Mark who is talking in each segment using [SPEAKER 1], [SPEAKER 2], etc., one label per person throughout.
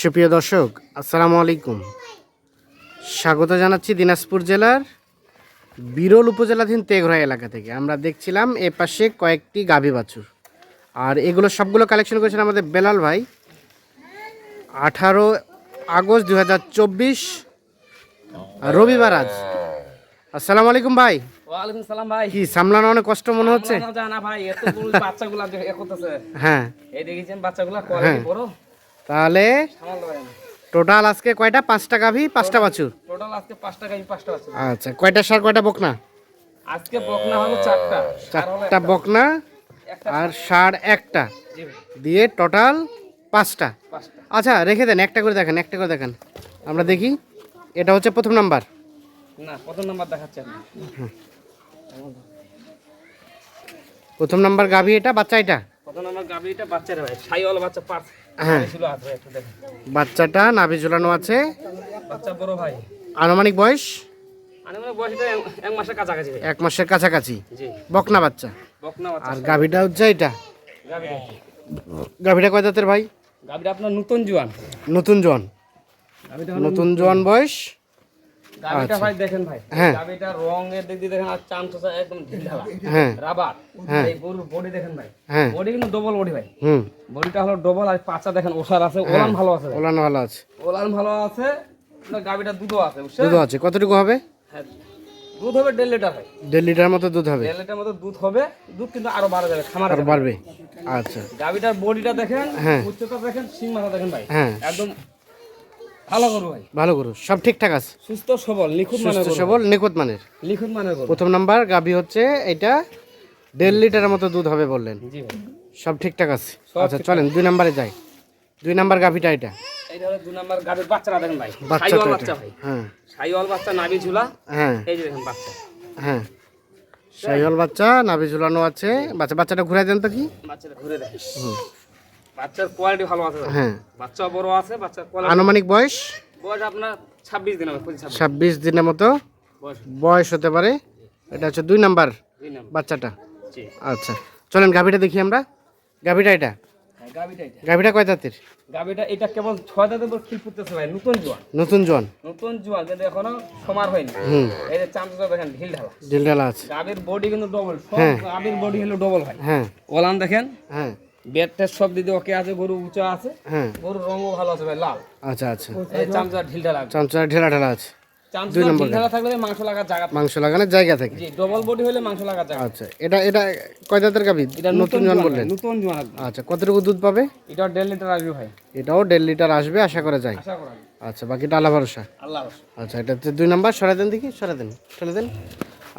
[SPEAKER 1] সুপ্রিয় দর্শক আসসালামু আলাইকুম। স্বাগত জানাচ্ছি দিনাজপুর জেলার বিরল উপজেলাধীন তেঘরা এলাকা থেকে। আমরা দেখছিলাম এ পাশে কয়েকটি গাভী বাছুর। আর এগুলো সবগুলো কালেকশন করেছেন আমাদের বেলাল ভাই। আঠারো আগস্ট দু হাজার চব্বিশ রবিবার আজ। আসসালামু আলাইকুম ভাই।
[SPEAKER 2] ওয়ালাইকুম সালাম ভাই।
[SPEAKER 1] কি সামলানো অনেক কষ্ট মনে হচ্ছে?
[SPEAKER 2] ভাই এত বাচ্চাগুলা
[SPEAKER 1] হ্যাঁ।
[SPEAKER 2] এই দেখেছেন বাচ্চাগুলা কোয়ালিটি বড়।
[SPEAKER 1] তাহলে টোটাল আজকে কয়টা? পাঁচটা গাভী পাঁচটা বাছুর?
[SPEAKER 2] টোটাল আজকে পাঁচ টাকা পাঁচটা আছে
[SPEAKER 1] আচ্ছা কয়টা সার কয়টা বকনা?
[SPEAKER 2] আজকে বকনা হলো চারটা।
[SPEAKER 1] চারটা বকনা আর ষাঁড় একটা। দিয়ে টোটাল পাঁচটা।
[SPEAKER 2] পাঁচটা।
[SPEAKER 1] আচ্ছা রেখে দেন একটা করে দেখেন একটা করে দেখেন। আমরা দেখি এটা হচ্ছে প্রথম নাম্বার।
[SPEAKER 2] না কত নাম্বার দেখাচ্ছেন
[SPEAKER 1] প্রথম নাম্বার গাভী এটা বাচ্চা এটা?
[SPEAKER 2] কত নাম্বার গাবিটা বাচ্চারা ভাই ছাইওয়ালা বাচ্চা পাঁচ
[SPEAKER 1] হ্যাঁ। বাচ্চাটা নাভি ঝুলানো আছে।
[SPEAKER 2] বাচ্চা বড় ভাই।
[SPEAKER 1] আনুমানিক বয়স?
[SPEAKER 2] এক- মাসের কাছাকাছি
[SPEAKER 1] বকনা বাচ্চা। আর গাভীটা হচ্ছে এটা। গাভীটা কয় দাঁতের ভাই?
[SPEAKER 2] আপনার নতুন জোয়ান।
[SPEAKER 1] নতুন
[SPEAKER 2] জোয়ান।
[SPEAKER 1] নতুন জোয়ান বয়স।
[SPEAKER 2] গাবিটা ভাই দেখেন ভাই
[SPEAKER 1] হ্যাঁ।
[SPEAKER 2] গাবিটা রঙের দিক দিয়ে দেখেন আর একদম
[SPEAKER 1] হ্যাঁ।
[SPEAKER 2] রাবার।
[SPEAKER 1] হ্যাঁ।
[SPEAKER 2] এই গরুর বডি দেখেন ভাই। বডি কিন্তু ডবল বডি ভাই। বডিটা হলো ডবল আর দেখেন ওষার আছে ওলান ভালো আছে।
[SPEAKER 1] ওলানো ভালো আছে।
[SPEAKER 2] ওলান ভালো আছে গাবিটা আছে
[SPEAKER 1] দুধ আছে। কতটুকু হবে?
[SPEAKER 2] হ্যাঁ। দুধ হবে দেড় লিটার ভাই।
[SPEAKER 1] দেড় লিটার মতো দুধ হবে।
[SPEAKER 2] দেড় লিটার মতো দুধ হবে। দুধ কিন্তু আরও বাড়া যাবে খামার
[SPEAKER 1] আর বাড়বে। আচ্ছা।
[SPEAKER 2] গাবিটার বডিটা দেখেন। উচ্চতা দেখেন সিং মাথা দেখেন ভাই।
[SPEAKER 1] হ্যাঁ।
[SPEAKER 2] একদম ভালো গরু ভাই।
[SPEAKER 1] ভালো করো সব ঠিকঠাক আছে।
[SPEAKER 2] সুস্থ সবল নিখুঁত মানের
[SPEAKER 1] সুস্থ সবল নিখুঁত মানের।
[SPEAKER 2] নিখুঁত মানের গরু।
[SPEAKER 1] প্রথম নাম্বার গাভী হচ্ছে এটা দেড় লিটারের মতো দুধ হবে বললেন।
[SPEAKER 2] জি ভাই।
[SPEAKER 1] সব ঠিকঠাক আছে। আচ্ছা চলেন দুই নাম্বারে যাই। দুই নাম্বার গাভীটা এটা।
[SPEAKER 2] এই হলো দুই নাম্বার গাবির বাচ্চারা দেখেন ভাই।
[SPEAKER 1] বাচ্চাটা
[SPEAKER 2] সাইওয়াল বাচ্চা ভাই।
[SPEAKER 1] হ্যাঁ।
[SPEAKER 2] সাইওয়াল বাচ্চা নাভি ঝুলা।
[SPEAKER 1] হ্যাঁ।
[SPEAKER 2] এই যে দেখেন বাচ্চা।
[SPEAKER 1] হ্যাঁ। সাইহল বাচ্চা নাভি ঝুলানো আছে। বাচ্চা বাচ্চাটা ঘুরাই দেন তো কি?
[SPEAKER 2] বাচ্চাটা ঘুরে
[SPEAKER 1] হুম।
[SPEAKER 2] বাচ্চার কোয়ালিটি ভালো আছে
[SPEAKER 1] হ্যাঁ।
[SPEAKER 2] বাচ্চা বড় আছে বাচ্চার কোয়ালিটি
[SPEAKER 1] আনুমানিক বয়স?
[SPEAKER 2] বয়স আপনার ছাব্বিশ দিন হবে ছাব্বিশ।
[SPEAKER 1] দিনের মতো?
[SPEAKER 2] বয়স।
[SPEAKER 1] হতে পারে। এটা হচ্ছে দুই নাম্বার বাচ্চাটা। আচ্ছা চলেন গাভীটা দেখি আমরা। গাভীটা এটা?
[SPEAKER 2] হ্যাঁ
[SPEAKER 1] গাভীটা কয় দাঁতের
[SPEAKER 2] গাবিটা এটা কেবল ছয় দাঁতের উপর খিল ফুটতেছে ভাই নতুন জোয়ান
[SPEAKER 1] নতুন জন
[SPEAKER 2] নতুন জোয়ান কিন্তু এখনও সমার হয়নি।
[SPEAKER 1] হুম।
[SPEAKER 2] এই যে চামচা দেখেন ঢিল ঢালা।
[SPEAKER 1] ডিলডালা আছে।
[SPEAKER 2] গাবির বডি কিন্তু ডবল সব
[SPEAKER 1] হ্যাঁ।
[SPEAKER 2] গাবির বডি হলো ডবল ভাই।
[SPEAKER 1] হ্যাঁ।
[SPEAKER 2] ওলান দেখেন।
[SPEAKER 1] হ্যাঁ।
[SPEAKER 2] বেড টেস্ট সব দিদি ওকে আছে গরু উঁচা আছে।
[SPEAKER 1] হ্যাঁ।
[SPEAKER 2] গরুর রঙও ভালো আছে ভাই লাল।
[SPEAKER 1] আচ্ছা আচ্ছা।
[SPEAKER 2] এই চামচা ঢিল ঢালা
[SPEAKER 1] চামচা ঢেলা ঢেলা আছে।
[SPEAKER 2] ঢিল ঢালা। থাকলে মাংস লাগার জায়গা
[SPEAKER 1] মাংস লাগানোর জায়গা থেকে।
[SPEAKER 2] জি ডবল বডি হলে মাংস লাগার জায়গা
[SPEAKER 1] আচ্ছা এটা এটা কয় দাঁতের গাভী?
[SPEAKER 2] এটা
[SPEAKER 1] নতুন জন বললেন।
[SPEAKER 2] নতুন একদম।
[SPEAKER 1] আচ্ছা কতটুকু দুধ পাবে?
[SPEAKER 2] এটা দেড় লিটার আসবে ভাই।
[SPEAKER 1] এটাও দেড় লিটার আসবে আশা করা যায়।
[SPEAKER 2] আশা করা।
[SPEAKER 1] আচ্ছা বাকিটা আল্লাহ ভরসা।
[SPEAKER 2] আল্লাহ হাফেজ।
[SPEAKER 1] আচ্ছা এটা দুই নাম্বার সরাই দেন দেখি সরাই দেন সরাই দেন।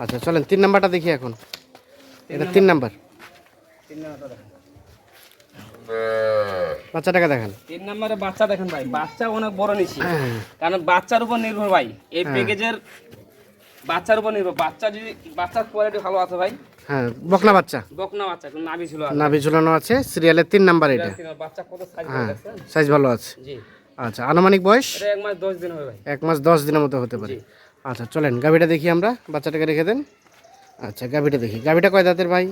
[SPEAKER 1] আচ্ছা চলেন তিন নাম্বারটা দেখি এখন। এটা তিন নাম্বার।
[SPEAKER 2] তিন নাম্বারটা।
[SPEAKER 1] বাচ্চাটাকে দেখান।
[SPEAKER 2] তিন নম্বরে বাচ্চা দেখেন ভাই বাচ্চা অনেক বড় নিচ্ছি
[SPEAKER 1] হ্যাঁ।
[SPEAKER 2] কারণ বাচ্চার উপর নির্ভর ভাই এই প্যাকেজের বাচ্চার উপর নির্ভর। বাচ্চা যদি বাচ্চার কোয়ালিটি ভালো আছে ভাই।
[SPEAKER 1] হ্যাঁ বকনা বাচ্চা।
[SPEAKER 2] বকনা বাচ্চা নাভি আর।
[SPEAKER 1] নাভি ঝুলানো আছে সিরিয়ালের তিন নাম্বার এটা।
[SPEAKER 2] বাচ্চা কত সাইজ
[SPEAKER 1] হ্যাঁ ভালো আছে।
[SPEAKER 2] জি।
[SPEAKER 1] আচ্ছা আনুমানিক বয়স?
[SPEAKER 2] এক মাস দশ দিন হবে ভাই।
[SPEAKER 1] এক মাস দশ দিনের মতো হতে পারে। আচ্ছা চলেন গাভিটা দেখি আমরা। বাচ্চাটাকে রেখে দেন। আচ্ছা গাভিটা দেখি। গাভিটা কয় দাঁতের ভাই?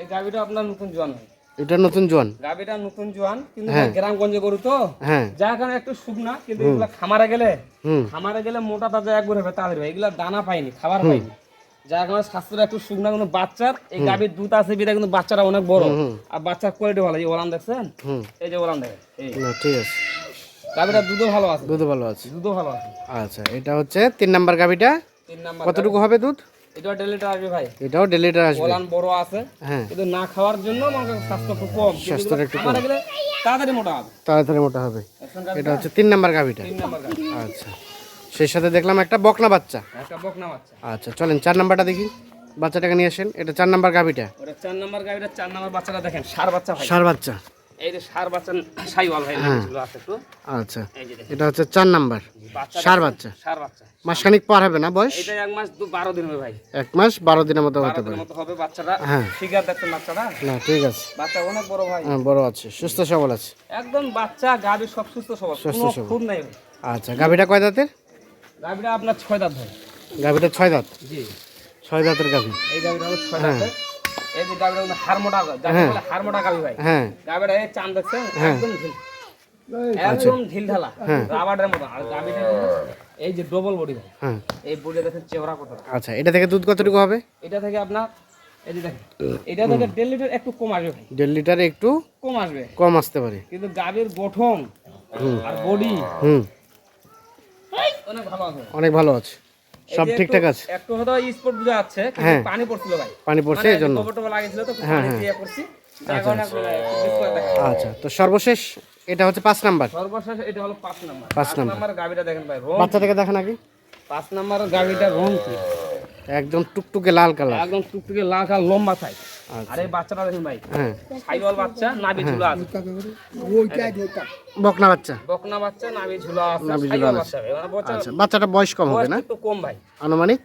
[SPEAKER 2] এই গাভিটা আপনার নতুন ভাই
[SPEAKER 1] এটা নতুন জোয়ান।
[SPEAKER 2] গাভিটা নতুন জোয়ান কিন্তু
[SPEAKER 1] হ্যাঁ।
[SPEAKER 2] গ্রামগঞ্জে গরু তো।
[SPEAKER 1] হ্যাঁ।
[SPEAKER 2] যার কারণে একটু শুকনা কিন্তু এগুলা খামারে গেলে খামারে গেলে মোটা তাজা একবার হবে তাদের ভাই। এগুলা দানা পাইনি খাবার পাইনি। যার কারণে স্বাস্থ্যটা একটু শুকনা কিন্তু বাচ্চার এই গাভীর দুধ আছে বিধা কিন্তু বাচ্চারা অনেক বড়। আর বাচ্চার কোয়ালিটি ভালো এই ওলান দেখছেন? এই যে ওলান দেখেন
[SPEAKER 1] ঠিক আছে।
[SPEAKER 2] গাভীটা দুধও ভালো আছে।
[SPEAKER 1] দুধ ভালো আছে।
[SPEAKER 2] দুধও ভালো আছে।
[SPEAKER 1] আচ্ছা এটা হচ্ছে তিন নাম্বার
[SPEAKER 2] নাম্বার
[SPEAKER 1] কতটুকু হবে দুধ?
[SPEAKER 2] এটা দেড় লিটার আসবে ভাই।
[SPEAKER 1] এটাও দেড় লিটার আসবে।
[SPEAKER 2] ওলান বড় আছে।
[SPEAKER 1] হ্যাঁ।
[SPEAKER 2] কিন্তু না খাওয়ার জন্য মানে স্বাস্থ্য খুব কম। এগুলো
[SPEAKER 1] একটু
[SPEAKER 2] গেলে তাড়াতাড়ি মোটা হবে।
[SPEAKER 1] তাড়াতাড়ি মোটা হবে। এটা হচ্ছে তিন নাম্বার গাভিটা।
[SPEAKER 2] তিন নাম্বার গাভী।
[SPEAKER 1] আচ্ছা। সেই সাথে দেখলাম একটা বকনা বাচ্চা।
[SPEAKER 2] একটা বকনা বাচ্চা।
[SPEAKER 1] আচ্ছা চলেন চার নাম্বারটা দেখি। বাচ্চাটাকে নিয়ে আসেন। এটা চার নাম্বার গাভিটা।
[SPEAKER 2] ওটা চার নাম্বার গাভীটা চার নাম্বার বাচ্চাটা দেখেন সার বাচ্চা ভাই।
[SPEAKER 1] সার বাচ্চা।
[SPEAKER 2] এই যে সার বাচ্চা সাইওয়াল ভাই
[SPEAKER 1] হ্যাঁ।
[SPEAKER 2] আছে একটু।
[SPEAKER 1] আচ্ছা। এটা হচ্ছে চার নাম্বার। সার বাচ্চা।
[SPEAKER 2] সার বাচ্চা।
[SPEAKER 1] মাসখানিক পার হবে না বয়স?
[SPEAKER 2] এটা এক মাস দু বারো দিন হবে ভাই।
[SPEAKER 1] এক মাস বারো দিনের মতো হতে পারে।
[SPEAKER 2] মতো হবে বাচ্চাটা।
[SPEAKER 1] হ্যাঁ।
[SPEAKER 2] ফিগার দেখছেন বাচ্চাটা?
[SPEAKER 1] না ঠিক আছে।
[SPEAKER 2] বাচ্চা অনেক বড় ভাই।
[SPEAKER 1] হ্যাঁ বড় আছে সুস্থ সবল আছে।
[SPEAKER 2] একদম বাচ্চা গাভী সব সুস্থ সবল।
[SPEAKER 1] সুস্থ সবল।
[SPEAKER 2] খুব নাই
[SPEAKER 1] আচ্ছা গাভিটা কয় দাঁতের?
[SPEAKER 2] গাভীটা আপনার ছয় দাঁত ভাই।
[SPEAKER 1] গাভিটা ছয় দাঁত?
[SPEAKER 2] জি।
[SPEAKER 1] ছয় দাঁতের গাভি।
[SPEAKER 2] এই গাভীটা ছয় দাঁত এই যে যাকে বলে গাভী ভাই।
[SPEAKER 1] হ্যাঁ।
[SPEAKER 2] এই চান দেখছেন? একদম ঢিল। একদম ঢিল ঢালা। রাবারের মতো। আর গাবিটা এই যে ডবল বডি ভাই।
[SPEAKER 1] হ্যাঁ।
[SPEAKER 2] এই বডি দেখেন চেওড়া কত।
[SPEAKER 1] আচ্ছা এটা থেকে দুধ কতটুকু হবে?
[SPEAKER 2] এটা থেকে আপনার এই যে দেখেন এটা থেকে দেড় লিটার একটু কম আসবে ভাই।
[SPEAKER 1] দেড় লিটারে একটু
[SPEAKER 2] কম আসবে।
[SPEAKER 1] কম আসতে পারে।
[SPEAKER 2] কিন্তু গাবির গঠন আর বডি
[SPEAKER 1] হুম।
[SPEAKER 2] অনেক ভালো আছে।
[SPEAKER 1] অনেক ভালো আছে। সব ঠিকঠাক আছে।
[SPEAKER 2] একটু হয়তো বুঝা যাচ্ছে কিন্তু
[SPEAKER 1] হ্যাঁ।
[SPEAKER 2] পানি পড়ছিল ভাই।
[SPEAKER 1] পানি পড়ছে
[SPEAKER 2] মানে টোবর লাগিয়েছিল তো পানি দিয়ে একটু display দেখা
[SPEAKER 1] আচ্ছা তো সর্বশেষ এটা হচ্ছে পাঁচ নাম্বার।
[SPEAKER 2] সর্বশেষ এটা হলো পাঁচ নাম্বার।
[SPEAKER 1] পাঁচ নাম্বার।
[SPEAKER 2] গাড়িটা গাবিটা দেখেন ভাই রং
[SPEAKER 1] বাচ্চা থেকে দেখেন আগে।
[SPEAKER 2] পাঁচ নাম্বার গাবিটা রং
[SPEAKER 1] একদম টুকটুকে লাল কালার।
[SPEAKER 2] একদম টুকটুকে লাল কালার লম্বা সাইজ
[SPEAKER 1] আচ্ছা।
[SPEAKER 2] আর এই বাচ্চাটা দেখেন ভাই।
[SPEAKER 1] হ্যাঁ।
[SPEAKER 2] সাইবল বাচ্চা নাভি ঝুলা আছে।
[SPEAKER 1] বকনা বাচ্চা।
[SPEAKER 2] বকনা বাচ্চা নাভি ঝুলা আছে
[SPEAKER 1] নাভি ঝুলা আছে। আচ্ছা বাচ্চাটা বয়স কম হবে না?
[SPEAKER 2] একটু কম ভাই।
[SPEAKER 1] আনুমানিক?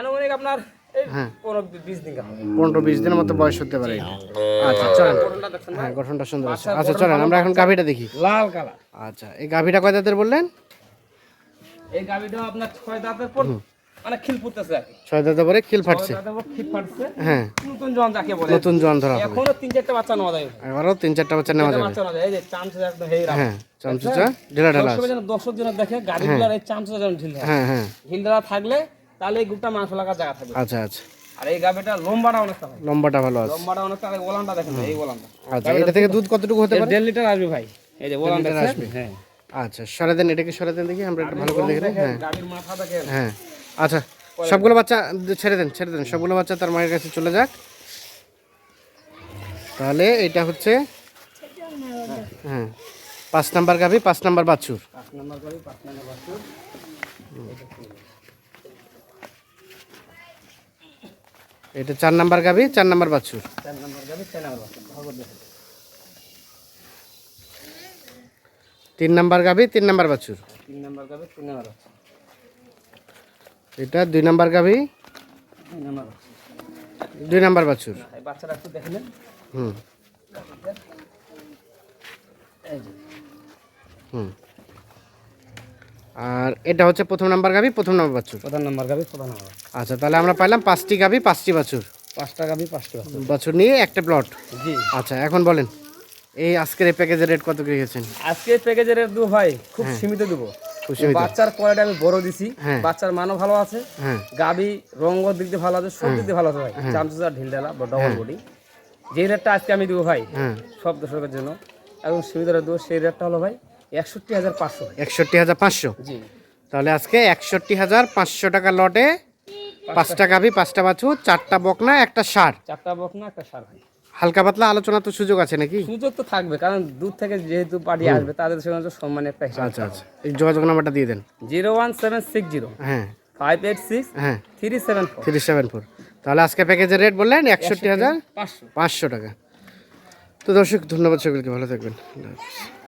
[SPEAKER 2] আনুমানিক আপনার
[SPEAKER 1] হ্যাঁ।
[SPEAKER 2] পনেরো বিশ
[SPEAKER 1] দিনের মতো বয়স হতে পারে। আচ্ছা চলেন? হ্যাঁ গঠনটা সুন্দর আছে। আচ্ছা চলেন আমরা এখন গাভিটা দেখি।
[SPEAKER 2] লাল কালার।
[SPEAKER 1] আচ্ছা এই গাভিটা কয় দাঁতের বললেন?
[SPEAKER 2] এই গাবিটা আপনার ছয় দাঁতের পর মানে খিল ফুটতেছে
[SPEAKER 1] ছয় দাঁতের পরে খিল ফাটছে।
[SPEAKER 2] খিল ফাটছে।
[SPEAKER 1] হ্যাঁ।
[SPEAKER 2] নতুন জন যাকে বলে।
[SPEAKER 1] নতুন জোয়ান ধরা হবে
[SPEAKER 2] এখনও তিন চারটা বাচ্চা নেওয়া যায়।
[SPEAKER 1] এবারও তিন চারটা বাচ্চা নেওয়া যাবে।
[SPEAKER 2] বাচ্চা নেওয়া যায়। এই যে চামচ একদম হেই রাখা।
[SPEAKER 1] হ্যাঁ চামচুচা ঢেলা ঢালা আছে।
[SPEAKER 2] যেন দর্শক যেন দেখে গাড়িগুলোর এই চামচটা যেন ঢিল
[SPEAKER 1] হ্যাঁ। হ্যাঁ
[SPEAKER 2] ঢিল থাকলে তাহলে এই গুড়টা মাংস লাগার জায়গা থাকবে।
[SPEAKER 1] আচ্ছা আচ্ছা।
[SPEAKER 2] আর এই গাবিটা লম্বাটা অনেকটা ভাই
[SPEAKER 1] লম্বাটা ভালো আছে।
[SPEAKER 2] লম্বাটা অনেকটা আর এই ওলানটা দেখেন এই ওলানটা।
[SPEAKER 1] আচ্ছা এটা থেকে দুধ কতটুকু হতে পারে?
[SPEAKER 2] দেড় লিটার আসবে ভাই। এই যে ওলানটা আসবে? হ্যাঁ।
[SPEAKER 1] আচ্ছা সরে দেন এটাকে সরে দেন দেখি আমরা ভালো করে দেখে। হ্যাঁ।
[SPEAKER 2] গাড়ির মাথা দেখেন।
[SPEAKER 1] হ্যাঁ। আচ্ছা সবগুলো বাচ্চা ছেড়ে দেন ছেড়ে দেন। সবগুলো বাচ্চা তার মায়ের কাছে চলে যাক। তাহলে এটা হচ্ছে হ্যাঁ পাঁচ নাম্বার গাভি পাঁচ নাম্বার বাছুর। এটা চার নাম্বার গাভি চার নাম্বার বাছুর। তিন নাম্বার গাভি তিন নাম্বার বাছুর।
[SPEAKER 2] তিন নাম্বার গাড়ি তিন নাম্বার বাছুর।
[SPEAKER 1] এটা দুই নাম্বার গাভি? দুই নাম্বার বাছুর।
[SPEAKER 2] এই একটু দেখে নেন।
[SPEAKER 1] হুম। হুম। আর এটা হচ্ছে প্রথম নাম্বার গাভি প্রথম নাম্বার বাছুর?
[SPEAKER 2] প্রধান নাম্বার গাড়ি প্রধান নাম্বার
[SPEAKER 1] আচ্ছা তাহলে আমরা পাইলাম পাঁচটি গাভি পাঁচটি বাছুর।
[SPEAKER 2] পাঁচটা গাড়ি পাঁচটি বাছুর।
[SPEAKER 1] বাছুর নিয়ে একটা প্লট
[SPEAKER 2] জি।
[SPEAKER 1] আচ্ছা এখন বলেন এই আজকের এই প্যাকেজের রেট কত করে গেছেন?
[SPEAKER 2] আজকে প্যাকেজের দু ভাই খুব সীমিত দেবো। বাচ্চার কোয়ালিটি আমি বড় দিছি।
[SPEAKER 1] হ্যাঁ।
[SPEAKER 2] বাচ্চার মানও ভালো আছে।
[SPEAKER 1] হ্যাঁ।
[SPEAKER 2] গাবি রঙ্গ দিক দিয়ে ভালো আছে সব দিক দিয়ে ভালো আছে ভাই। চামচা ঢিল ঢালা ডবল বডি যে রেটটা আজকে আমি দেবো ভাই
[SPEAKER 1] হ্যাঁ।
[SPEAKER 2] সব দর্শকের জন্য। এবং রেট দেবো সেই রেটটা হলো ভাই একষট্টি হাজার পাঁচশো
[SPEAKER 1] একষট্টি হাজার পাঁচশো?
[SPEAKER 2] জি।
[SPEAKER 1] তাহলে আজকে একষট্টি হাজার পাঁচশো টাকা লটে পাঁচটা গাভি পাঁচটা বাছুর চারটা বকনা একটা সার
[SPEAKER 2] চারটা বকনা একটা সার ভাই।
[SPEAKER 1] হালকা পাতলা আলোচনা তো সুযোগ আছে নাকি?
[SPEAKER 2] সুযোগ তো থাকবে কারণ দূর থেকে যেহেতু পার্টি আসবে তাদের সঙ্গে তো সম্মানের একটা হিসাব
[SPEAKER 1] আচ্ছা আচ্ছা। এই যোগাযোগ নাম্বারটা দিয়ে দেন।
[SPEAKER 2] Zero one seven six zero.
[SPEAKER 1] হ্যাঁ।
[SPEAKER 2] ফাইভ এইট সিক্স
[SPEAKER 1] হ্যাঁ।
[SPEAKER 2] Three seven four.
[SPEAKER 1] Three seven four. তাহলে আজকে প্যাকেজের রেট বললেন একষট্টি হাজার
[SPEAKER 2] পাঁচশো।
[SPEAKER 1] পাঁচশো টাকা। তো দর্শক ধন্যবাদ সকলকে। ভালো থাকবেন।